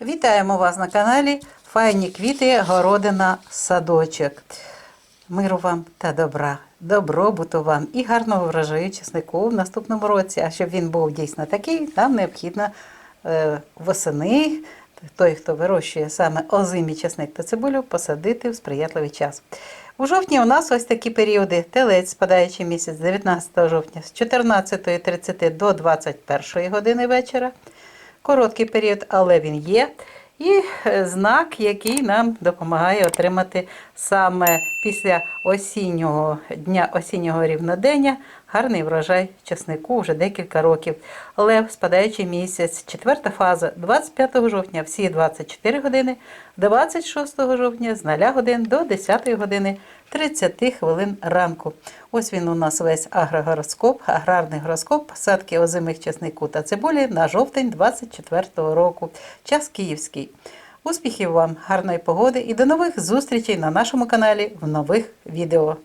Вітаємо вас на каналі Файні квіти, городина, садочок. Миру вам та добра, добробуту вам і гарного врожаю чеснику в наступному році. А щоб він був дійсно такий, нам необхідно е, восени, той, хто вирощує саме озимі чесник та цибулю, посадити в сприятливий час. У жовтні у нас ось такі періоди. Телець, спадаючий місяць, 19 жовтня з 14.30 до 21 години вечора короткий період, але він є. І е, знак, який нам допомагає отримати саме після осіннього дня осіннього рівнодення гарний врожай часнику вже декілька років. Лев, спадаючий місяць, четверта фаза 25 жовтня, всі 24 години, 26 жовтня з 0 годин до 10 години 30 хвилин ранку. Ось він у нас весь агрогороскоп, аграрний гороскоп, посадки озимих часнику та цибулі на жовтень 24 року. Час київський. Успіхів вам, гарної погоди і до нових зустрічей на нашому каналі в нових відео.